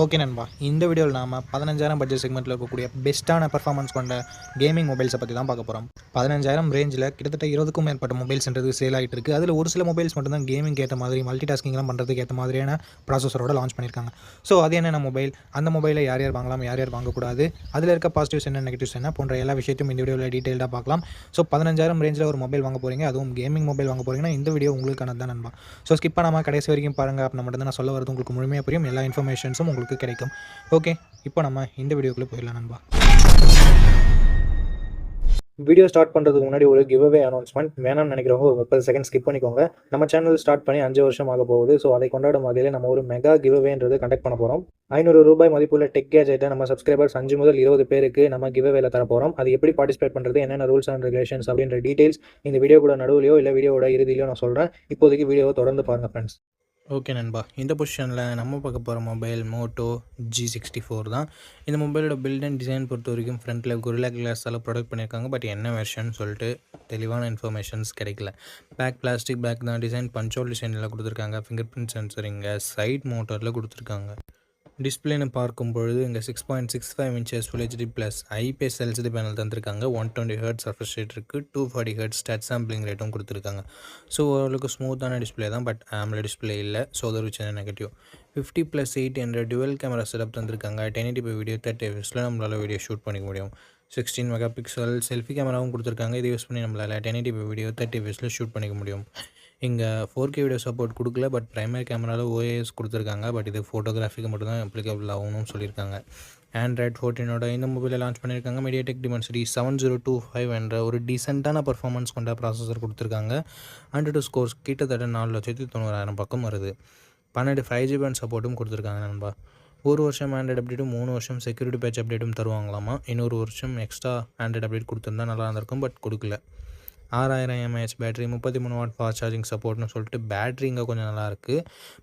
Okay நண்பா இந்த வீடியோவில் நாம் பதினஞ்சாயிரம் பட்ஜெட் செக்மெண்ட்டில் இருக்கக்கூடிய பெஸ்ட்டான பர்ஃபார்மன்ஸ் கொண்ட கேமிங் மொபைல்ஸை பற்றி தான் பார்க்க போகிறோம் பதினஞ்சாயிரம் ரேஞ்சில் கிட்டத்தட்ட இருபதுக்கும் மேற்பட்ட மொபைல்ஸ்ன்றது சேல் ஆகிட்டு இருக்குது அதில் ஒரு சில மொபைல்ஸ் மட்டும் தான் கேமிங் ஏற்ற மாதிரி மல்டி டாஸ்கிங்லாம் பண்ணுறதுக்கு ஏற்ற மாதிரியான ப்ராசஸரோட லான்ச் பண்ணியிருக்காங்க. ஸோ அது என்னென்ன மொபைல் அந்த மொபைலை யார் யார் வாங்கலாம் யார் யார் வாங்கக்கூடாது? அதில் இருக்க பாசிட்டிவ்ஸ் என்ன நெகட்டிவ்ஸ் என்ன? போன்ற எல்லா விஷயத்தையும் இந்த வீடியோவில் டீட்டெயிலாக பார்க்கலாம். ஸோ பதினஞ்சாயிரம் ரேஞ்சில் ஒரு மொபைல் வாங்க போகிறீங்க அதுவும் கேமிங் மொபைல் வாங்க போகிறீங்கன்னா இந்த வீடியோ உங்களுக்கானது தான் நண்பா. ஸோ ஸ்கிப் பண்ணாமல் கடைசி வரைக்கும் பாருங்கள் அப்படின்னா மட்டும் தான் நான் சொல்ல வரது உங்களுக்கு முழுமையாக புரியும். எல்லா இன்ஃபர்மேஷன்ஸும் உங்களுக்கு கிடைக்கும். ஓகே இப்போ நம்ம இந்த வீடியோக்குள்ளே போயிடலாம் நண்பா. வீடியோ ஸ்டார்ட் பண்ணுறதுக்கு முன்னாடி ஒரு கிவ் அவே அனௌன்ஸ்மெண்ட் வேணாம்னு நினைக்கிறவங்க ஒரு முப்பது செகண்ட் ஸ்கிப் பண்ணிக்கோங்க. நம்ம சேனல் ஸ்டார்ட் பண்ணி அஞ்சு வருஷம் ஆக போகுது. ஸோ அதை கொண்டாடும் வகையில் நம்ம ஒரு மெகா கிவ் அவேன்றது கண்டக்ட் பண்ண போகிறோம் ஐநூறு ரூபாய் மதிப்புள்ள டெக் கேஜெட்டை நம்ம சப்ஸ்கிரைபர்ஸ் அஞ்சு முதல் இருபது பேருக்கு நம்ம கிவ் அவேல தர போகிறோம் அது எப்படி பார்ட்டிசிபேட் பண்ணுறது என்னென்ன ரூல்ஸ் அண்ட் ரெகுலேஷன்ஸ் அப்படின்ற டீட்டெயில்ஸ் இந்த வீடியோ கூட நடுவிலையோ இல்லை வீடியோவோட இறுதியிலையோ நான் சொல்கிறேன் இப்போதைக்கு வீடியோவை தொடர்ந்து பாருங்கள் ஃப்ரெண்ட்ஸ் ஓகே நண்பா இந்த பொசிஷனில் நம்ம பார்க்க போகிற mobile moto G sixty four தான். இந்த மொபைலோட பில்ட் அண்ட் டிசைன் பொறுத்த வரைக்கும் ஃப்ரண்ட்டில் குரிலா கிளாஸால் ப்ரொடக்ட் பண்ணியிருக்காங்க பட் என்ன வெர்ஷன் சொல்லிட்டு தெளிவான இன்ஃபர்மேஷன்ஸ் கிடைக்கல. பேக் பிளாஸ்டிக் பேக் தான். டிசைன் பஞ்சோல் டிசைனில் கொடுத்துருக்காங்க. ஃபிங்கர் பிரிண்ட் சென்சரிங்க சைட் மோட்டரில் கொடுத்துருக்காங்க. டிஸ்பிளேன்னு பார்க்கும் பொழுது இங்கே six point six five inches full HD plus IPS LCD panel தந்திருக்காங்க. One twenty hertz surface rate இருக்குது two forty hertz start sampling ரேட்டும் கொடுத்துருக்காங்க. ஸோ ஓரளவுக்கு ஸ்மூத்தான டிஸ்பிளே தான் பட் ஆம்ல டிஸ்பிளே இல்லை. ஸோ ஒரு சின்ன நெகட்டிவ் ஃபிஃப்டி ப்ளஸ் எயிட் என்ற டுவெல் கேமரா செட்டப் தந்திருக்காங்க. டென் எயிட்டி வீடியோ தேர்ட்டி எஃப்ஸில் நம்மளால் வீடியோ ஷூட் பண்ணிக்க முடியும். சிக்ஸ்டீன் மெகா பிக்சல் செல்ஃபி கேமராவும் கொடுத்துருக்காங்க. இது யூஸ் பண்ணி நம்மளால் டென் எயிட்டி வீடியோ தேர்ட்டி எஃப்ஸில் ஷூட் பண்ணிக்க முடியும். இங்கே ஃபோர் கே வீடியோ சப்போர்ட் கொடுக்கல பட் ப்ரைமரி கேமராவில் ஓஏஎஸ் கொடுத்துருக்காங்க. பட் இது ஃபோட்டோகிராஃபிக்கு மட்டும் தான் அப்ளிகபிள் ஆகணும்னு சொல்லியிருக்காங்க. ஆண்ட்ராய்ட் ஃபோர்டீனோட இந்த மொபைலை லான்ச் பண்ணியிருக்காங்க. MediaTek Dimensity seven zero two five என்ற ஒரு டீசெண்டான பர்ஃபார்மன்ஸ் கொண்ட ப்ராசஸர் கொடுத்துருக்காங்க. ஹண்ட்ரட் ஸ்கோர்ஸ் கிட்டத்தட்ட நாலு லட்சத்தி தொண்ணூறாயிரம் பக்கம் வருது. பன்னெண்டு ஃபைவ் ஜி அண்ட் சப்போர்ட்டும் கொடுத்துருக்காங்க நண்பா. ஒரு வருஷம் ஆண்ட்ராய்ட் அப்டேட்டும் மூணு வருஷம் செக்யூரிட்டி பேட்ச் அப்டேட்டும் தருவாங்களாமா? இன்னொரு வருஷம் எக்ஸ்ட்ரா ஆண்ட்ராய்ட் அப்டேட் கொடுத்துருந்தா நல்லா இருந்திருக்கும் பட் கொடுக்கல. ஆறாயிரம் எம்ஏஹெச் பேட்டரி முப்பத்தி மூணு வாட் ஃபாஸ்ட் சார்ஜிங் சப்போர்ட்னு சொல்லிட்டு பேட்டரி இங்கே கொஞ்சம் நல்லாயிருக்கு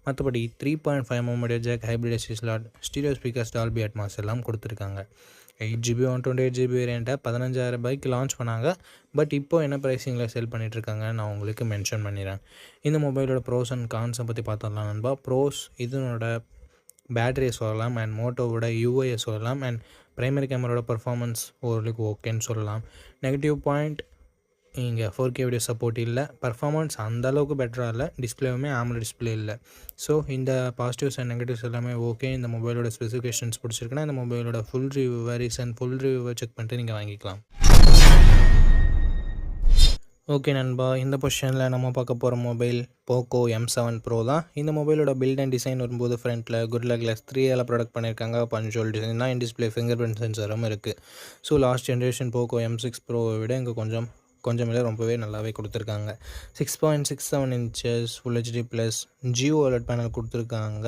மற்றபடி three point five MM jack hybrid SD slot stereo speakers Dolby Atmos எல்லாம் கொடுத்துருக்காங்க. Eight GB one twenty eight GB வேரியண்ட்டை பதினஞ்சாயிரம் ரூபாய்க்கு லான்ச் பண்ணாங்க. பட் இப்போ என்ன ப்ரைஸிங்கில் செல் பண்ணிகிட்ருக்காங்க நான் உங்களுக்கு மென்ஷன் பண்ணிடுறேன் இந்த மொபைலோட ப்ரோஸ் அண்ட் கான்ஸை பற்றி பார்த்துடலாம் நண்பா. ப்ரோஸ் இதனோட பேட்டரியை சொல்லலாம் அண்ட் மோட்டோவோட யூஐயை சொல்லலாம் அண்ட் ப்ரைமரி கேமராவோட பர்ஃபார்மன்ஸ் ஓரளவுக்கு ஓகேன்னு சொல்லலாம். நெகட்டிவ் பாயிண்ட் இங்கே ஃபோர் கே வீடியோ சப்போர்ட் இல்லை. பர்ஃபார்மன்ஸ் அந்தளவுக்கு பெட்டராக இல்லை. டிஸ்பிளேவுமே ஆம்ல டிஸ்பிளே இல்லை. ஸோ இந்த பாசிட்டிவ்ஸ் அண்ட் நெகட்டிவ்ஸ் எல்லாமே ஓகே இந்த மொபைலோட ஸ்பெசிஃபிகேஷன்ஸ் பிடிச்சிருக்குன்னா இந்த மொபைலோட ஃபுல் ரிவ்யூவை ரீசன்ட் ஃபுல் ரிவ்யூவை செக் பண்ணிட்டு நீங்கள் வாங்கிக்கலாம். ஓகே நண்பா. இந்த பொசிஷனில் நம்ம பார்க்க போகிற mobile Poco M seven pro தான். இந்த மொபைலோட பில்ட் அண்ட் டிசைன் வரும்போது ஃப்ரண்ட்டில் குட்லக் கிளாஸ் த்ரீ எல்லாம் ப்ராடக்ட் பண்ணியிருக்காங்க பஞ்சோல் டிசைன் தான். இன் டிஸ்பிளே ஃபிங்கர் பிரிண்ட் சென்சரும் இருக்குது so last generation Poco M six ப்ரோவை விட இங்கே கொஞ்சம் கொஞ்சம் இல்லை ரொம்பவே நல்லாவே கொடுத்துருக்காங்க. Six point six seven inches full HD plus GOLED panel கொடுத்துருக்காங்க.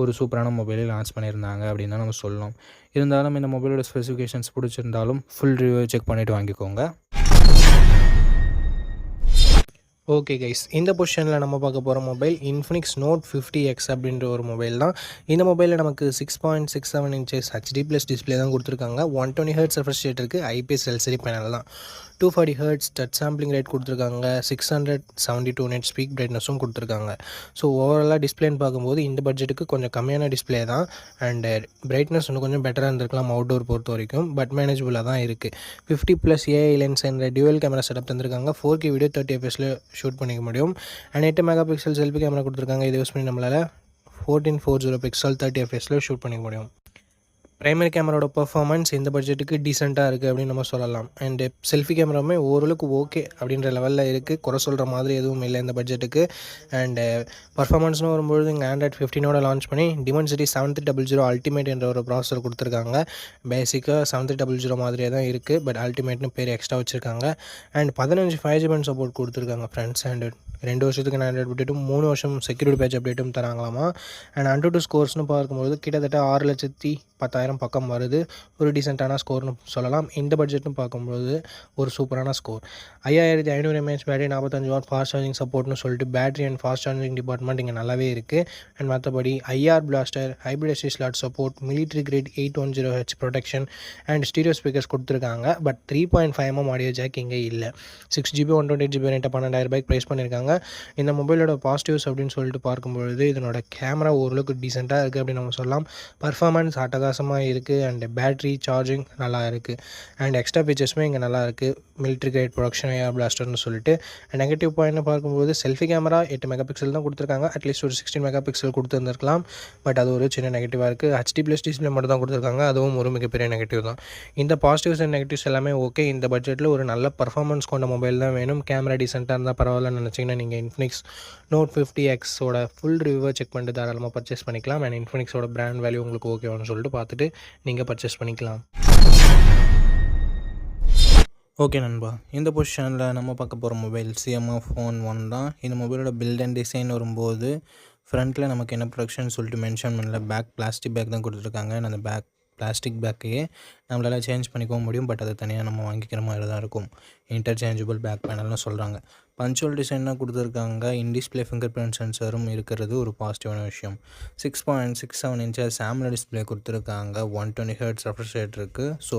ஒரு சூப்பரான மொபைலை லான்ச் பண்ணியிருந்தாங்க அப்படின்னு தான் நம்ம சொல்லணும். இருந்தாலும் இந்த மொபைலோட ஸ்பெசிஃபிகேஷன்ஸ் பிடிச்சிருந்தாலும் ஃபுல் ரிவ்யூ செக் பண்ணிவிட்டு வாங்கிக்கோங்க. ஓகே கைஸ் இந்த பொசிஷனில் நம்ம பார்க்க போகிற mobile Infinix Note fifty X அப்படின்ற ஒரு மொபைல் தான். இந்த மொபைலில் நமக்கு six point six seven inches HD plus display தான் கொடுத்துருக்காங்க. One twenty hertz refresh rate இருக்குது ஐபிஎஸ் எல்சிடி பேனல் தான். Two forty hertz touch sampling rate கொடுத்துருக்காங்க. Six hundred seventy two nit peak பிரைட்னஸும் கொடுத்துருக்காங்க. ஸோ ஓவராலாக டிஸ்பிளேன்னு பார்க்கும்போது இந்த பட்ஜெட்டுக்கு கொஞ்சம் கம்மியான டிஸ்பிளே தான். அண்டு பிரைட்னஸ் uh, இன்னும் கொஞ்சம் பெட்டராக இருந்திருக்கலாம் அவுட்டோர் பொறுத்த வரைக்கும் பட் மேனேஜபிளாக தான் இருக்குது ஃபிஃப்டி ப்ளஸ் ஏஐ லென்ஸ் என்ற டியூவல் கேமரா செட்டப் தந்திருக்காங்க. ஃபோர் கே வீடியோ தேர்ட்டி எஃப்எஸில் ஷூட் பண்ணிக்க முடியும். அண்ட் எட்டு மெகா பிக்சல் செல்ஃபி கேமரா கொடுத்துருக்காங்க. இது யூஸ் பண்ணி நம்மளால் fourteen four zero pixel thirty எஃப்எஸில் shoot பண்ணிக்க முடியும். ப்ரைமரி கேமராவோட பெர்ஃபார்மன்ஸ் இந்த பட்ஜெட்டுக்கு டீசெண்டாக இருக்குது அப்படின்னு நம்ம சொல்லலாம். அண்டு செல்ஃபி கேமராவுமே ஓரளவுக்கு ஓகே அப்படின்ற லெவலில் இருக்குது குறை சொல்கிற மாதிரி எதுவும் இல்லை இந்த பட்ஜெட்டுக்கு அண்டு பர்ஃபார்மன்ஸ்னு வரும்பொழுது இங்கே ஆண்ட்ராய்ட் ஃபிஃப்டினோட லான்ச் பண்ணி Dimensity seven three double zero ultimate என்ற ஒரு ப்ராசர் கொடுத்துருக்காங்க. பேசிக்காக செவன் த்ரீ டபுள் ஜீரோ மாதிரியே தான் இருக்குது பட் அல்டிமேட்னு பேர் எக்ஸ்ட்ரா வச்சுருக்காங்க. அண்ட் பதினஞ்சு ஃபைவ் ஜிபன் சப்போர்ட் கொடுத்துருக்காங்க ஃப்ரெண்ட்ஸ் அண்ட் ரெண்டு வருஷத்துக்கு நான் ஆண்ட்ராய்ட் அப்டேட்டும் மூணு வருஷம் செக்யூரிட்டி பேட்ச் அப்டேட்டும் தராங்களாமா? அண்ட் அண்ட் டூ ஸ்கோர்ஸ்னு பார்க்கும்போது கிட்டத்தட்ட ஆறு லட்சத்தி பத்தாயிரம் பக்கம் வருது. ஒரு டீசெண்டான ஸ்கோர்னு சொல்லலாம். இந்த பட்ஜெட்னு பார்க்கும்போது ஒரு சூப்பரான ஸ்கோர் ஐயாயிரத்தி ஐநூறு எம்ஏஹெச் பேட்டரி நாற்பத்தஞ்சு வாட் ஃபாஸ்ட் சார்ஜிங் சப்போர்ட்னு சொல்லிட்டு battery and fast charging department இங்கே நல்லாவே இருக்குது அண்ட் மற்றபடி IR blaster hybrid SD slot support military grade eight one zero H protection and stereo speakers கொடுத்துருக்காங்க. But three point five MM audio jack இங்கே இல்லை. Six GB one twenty GB ரேட்டை பன்னெண்டாயிரம் ரூபாய்க்கு ப்ரைஸ் பண்ணியிருக்காங்க இந்த மொபைலோட பாசிட்டிவ்ஸ் அப்படின்னு சொல்லிட்டு பார்க்கும்பொழுது இதனோட கேமரா ஓரளவுக்கு டீசெண்டாக இருக்குது அப்படின்னு நம்ம சொல்லலாம். பர்ஃபார்மன்ஸ் அட்டகாசமாக இருக்குது அண்ட் பேட்ரி சார்ஜிங் நல்லா இருக்குது அண்ட் எக்ஸ்ட்ரா ஃபீச்சர்ஸுமே இங்கே நல்லா இருக்குது மிலிட்ரி கிரேட் ப்ரொடக்ஷன் ஏர் பிளாஸ்டர்னு சொல்லிட்டு. நெகட்டிவ் பாயிண்ட்னு பார்க்கும்போது செல்ஃபி கேமரா எட்டு மெகா பிக்சல் தான் கொடுத்துருக்காங்க. அட்லீஸ்ட் ஒரு சிக்ஸ்டீன் மெகா பிக்சல் கொடுத்துருந்துருக்கலாம். பட் அது ஒரு சின்ன நெகட்டிவாக இருக்குது ஹெச்டி ப்ளஸ் டிஸ்பிளே மட்டும் தான் கொடுத்துருக்காங்க. அதுவும் ஒரு மிகப்பெரிய நெகட்டிவ் தான். இந்த பாசிட்டிவ்ஸ் அண்ட் நெகட்டிவ்ஸ் எல்லாமே ஓகே இந்த பட்ஜெட்டில் ஒரு நல்ல பர்ஃபார்மன்ஸ் கொண்ட மொபைல் தான் வேணும். கேமரா டீசெண்டாக இருந்தால் பரவாயில்லன்னு நினச்சிங்கன்னா நீங்கள் இன்ஃபினிக்ஸ் நோட் ஃபிஃப்டி எக்ஸோட ஃபுல் ரிவ்யூவை செக் பண்ணிட்டு தாராளமாக பர்ச்சேஸ் பண்ணிக்கலாம். அண்ட் இன்ஃபினிக்ஸோட பிராண்ட் வேல்யூ உங்களுக்கு ஓகேவான்னு சொல்லிட்டு பார்த்துட்டு நீங்கள் பர்ச்சேஸ் பண்ணிக்கலாம். ஓகே நண்பா. இந்த பொசிஷனில் நம்ம பார்க்க போகிற மொபைல் சிஎம்எஃப் ஃபோன் ஒன் தான். இந்த மொபைலோட பில்ட் அண்ட் டிசைன் வரும்போது ஃப்ரண்ட்டில் நமக்கு என்ன ப்ரொடக்ஷன் சொல்லிட்டு மென்ஷன் பண்ணல. பேக் பிளாஸ்டிக் பேக் தான் கொடுத்துருக்காங்க. அந்த பேக் பிளாஸ்டிக் பேக்கையே நம்மளால் சேஞ்ச் பண்ணிக்கவும் முடியும். பட் அதை தனியாக நம்ம வாங்கிக்கிற மாதிரி தான் இருக்கும். இன்டர்சேஞ்சபிள் பேக் பேனல்னு சொல்கிறாங்க பஞ்சுவல் டிசைனாக கொடுத்துருக்காங்க. இன் டிஸ்பிளே ஃபிங்கர் பிரிண்ட் சென்சரும் இருக்கிறது ஒரு பாசிட்டிவான விஷயம். Six point six seven inches சாம்ல display கொடுத்துருக்காங்க. ஒன் டுவெண்ட்டி ஹர்ட்ஸ் ரெஃப்ரெஷ் இருக்குது ஸோ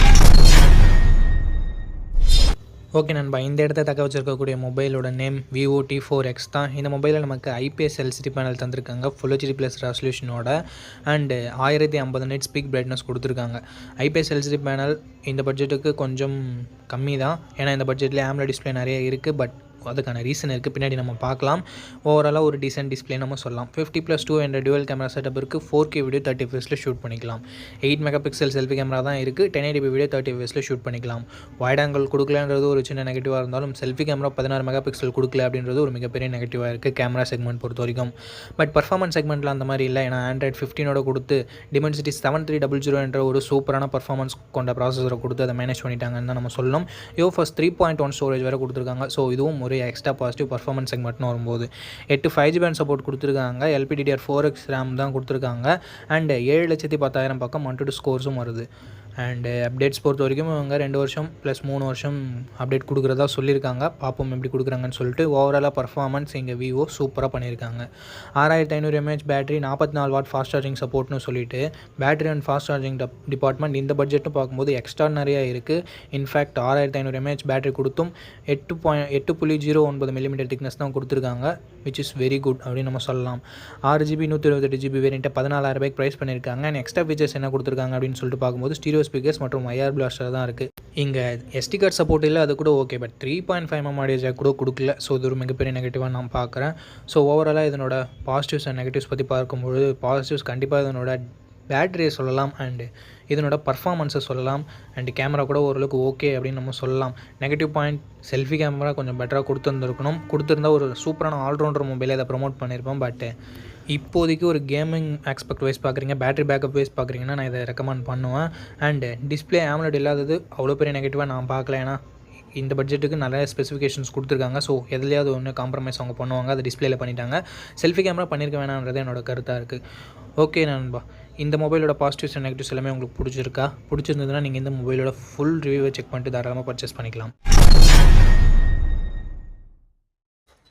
ஓகே நண்பா இந்த இடத்த தக்க வச்சுருக்கக்கூடிய மொபைலோட name Vivo T four X தான். இந்த மொபைலில் நமக்கு ஐபிஎஸ் எல்சிடி பேனல் தந்திருக்காங்க. ஃபுல் ஹெச்டி ப்ளஸ் ரெசல்யூஷனோட அண்டு ஆயிரத்தி ஐம்பது நைட் ஸ்பீக் பிரைட்னஸ் கொடுத்துருக்காங்க. ஐபிஎஸ் எல்சிடி பேனல் இந்த பட்ஜெட்டுக்கு கொஞ்சம் கம்மி தான் ஏன்னா இந்த பட்ஜெட்டில் ஆம்ல டிஸ்பிளே நிறைய இருக்குது பட் அதுக்கான ரீசன் இருக்குது பின்னாடி நம்ம பார்க்கலாம். ஓவராலாக ஒரு டீசென்ட் டிஸ்பிளே நம்ம சொல்லலாம். ஃபிஃப்டி ப்ளஸ் டூ என்ற டுவல் கேமரா செட்டப் இருக்குது ஃபோர் கே வீடியோ தேர்ட்டி ஃபேஸில் ஷூட் பண்ணிக்கலாம். Eight mega pixel selfie camera தான் இருக்குது டென் எயிட்டி வீடியோ தேர்ட்டி ஃபேஸில் ஷூட் பண்ணிக்கலாம். வைட் ஆங்கிள் கொடுக்கலன்றது ஒரு சின்ன நெகட்டிவாக இருந்தாலும் செல்ஃபி கேமரா பதினாறு மெகா பிக்சல் கொடுக்கல அப்படின்றது ஒரு மிகப்பெரிய நெகட்டிவாக இருக்குது கேமரா செக்மெண்ட் பொறுத்த வரைக்கும். பட் பர்ஃபார்மன்ஸ் செக்மெண்ட்டில் அந்த மாதிரி இல்லை. ஏன்னா ஆண்ட்ராய்ட் ஃபிஃப்டீனோட கொடுத்து Dimensity seven three double zero என்ற ஒரு சூப்பரான பர்ஃபார்மன்ஸ் கொண்ட ப்ராசஸரை கொடுத்து அதை மேனேஜ் பண்ணிட்டாங்கன்னு தான் நம்ம சொல்லணும். UFS three point one storage வரை கொடுத்துருக்காங்க. ஸோ இதுவும் ஒரு எக்ஸ்ட்ரா பாசிட்டிவ் பர்ஃபார்மன்ஸ் செக்மெண்ட்னு வரும்போது. எட்டு ஃபைவ் ஜி பேண்ட் சப்போர்ட் கொடுத்துருக்காங்க. எல்பிடிடிஆர் ஃபோர் எக்ஸ் ரேம் தான் கொடுத்துருக்காங்க. அண்ட் ஏழு லட்சத்தி பத்தாயிரம் பக்கம் ஒன் டூ ஸ்கோர்ஸும் வருது. அண்டு அப்டேட்ஸ் uh, பொறுத்த வரைக்கும் இவங்க ரெண்டு வருஷம் ப்ளஸ் மூணு வருஷம் அப்டேட் கொடுக்குறதா சொல்லியிருக்காங்க. பார்ப்போம் எப்படி கொடுக்குறாங்கன்னு சொல்லிட்டு ஓவராலாக பர்ஃபார்மன்ஸ் இங்கே விவோ சூப்பராக பண்ணியிருக்காங்க. ஆறாயிரத்தி ஐநூறு எம்ஏஹெச் பேட்டரி நாற்பத்தி நாலு வாட் ஃபாஸ்ட் சார்ஜிங் சப்போர்ட்னு சொல்லிட்டு battery and fast charging department இந்த பட்ஜெட்டும் பார்க்கும்போது எக்ஸ்ட்ரா நிறையா இருக்குது இன்ஃபேக்ட் ஆறாயிரத்தி ஐநூறு எம்ஏஹெச் பேட்டரி கொடுத்தும் எட்டு பாயிண்ட் எட்டு புள்ளி ஜீரோ ஒன்பது மில்லிமீட்டர் திக்னஸ் தான் கொடுத்துருக்காங்க விச் இஸ் வெரி குட் அப்படின்னு நம்ம சொல்லலாம். ஆறு ஜிபி நூற்றி இருபத்தெட்டு ஜிபி வேரியண்ட்டை பதினாலாயிரம் ரூபாய்க்கு ப்ரைஸ் பண்ணியிருக்காங்க. அண்ட் எக்ஸ்ட்ரா ஃபீச்சர்ஸ் என்ன கொடுத்துருக்காங்க அப்படின்னு சொல்லிட்டு பார்க்கும்போது ஸ்டீரியோ ஸ்பீக்கர்ஸ் மற்றும் ஐஆர் பிளாஸ்டர் தான் இருக்குது இங்கே எஸ்டி கார்டு சப்போர்ட் இல்லை அது கூட okay but three point five M audio jack கூட கொடுக்கல. ஸோ இது ஒரு மிகப்பெரிய நெகட்டிவாக நான் பார்க்குறேன். ஸோ ஓவராலாக இதனோட பாசிட்டிவ்ஸ் அண்ட் நெகட்டிவ்ஸ் பற்றி பார்க்கும்பொழுது பாசிட்டிவ்ஸ் கண்டிப்பாக இதனோட பேட்டரியை சொல்லலாம் அண்டு இதனோட பர்ஃபாமன்ஸை சொல்லலாம். அண்டு கேமரா கூட ஓரளவுக்கு ஓகே அப்படின்னு நம்ம சொல்லலாம். நெகட்டிவ் பாயிண்ட் செல்ஃபி கேமரா கொஞ்சம் பெட்டராக கொடுத்துருந்துருக்கணும். கொடுத்துருந்தா ஒரு சூப்பரான ஆல்ரவுண்டர் மொபைலை அதை ப்ரொமோட் பண்ணியிருப்போம் பட் இப்போதைக்கு ஒரு கேமிங் ஆஸ்பெக்ட் வைஸ் பார்க்குறீங்க பேட்டரி பேக்கப் வைஸ் பார்க்குறீங்கன்னா நான் இதை ரெக்கமெண்ட் பண்ணுவேன். அண்டு டிஸ்பிளே ஆம்லெட் இல்லாதது அவ்வளோ பெரிய நெகட்டிவாக நான் பார்க்கல. ஏன்னா இந்த பட்ஜெட்டுக்கு நிறைய ஸ்பெசிஃபிகேஷன்ஸ் கொடுத்துருக்காங்க. ஸோ எதுலையாவது ஒன்று காம்ப்ரமைஸ் அவங்க பண்ணுவாங்க. அதை டிஸ்பிளேல பண்ணிட்டாங்க. செல்ஃபி கேமரா பண்ணியிருக்க வேணான்றது என்னோட கருத்தாக இருக்குது ஓகே நண்பா. இந்த மொபைலோட பாசிட்டிவ்ஸ் அண்ட் நெகட்டிவ்ஸ் எல்லாமே உங்களுக்கு பிடிச்சிருக்கா? பிடிச்சிருந்ததுன்னா நீங்கள் இந்த மொபைலோட ஃபுல் ரிவ்யூவை செக் பண்ணிட்டு தாராளமாக பர்ச்சேஸ் பண்ணிக்கலாம்.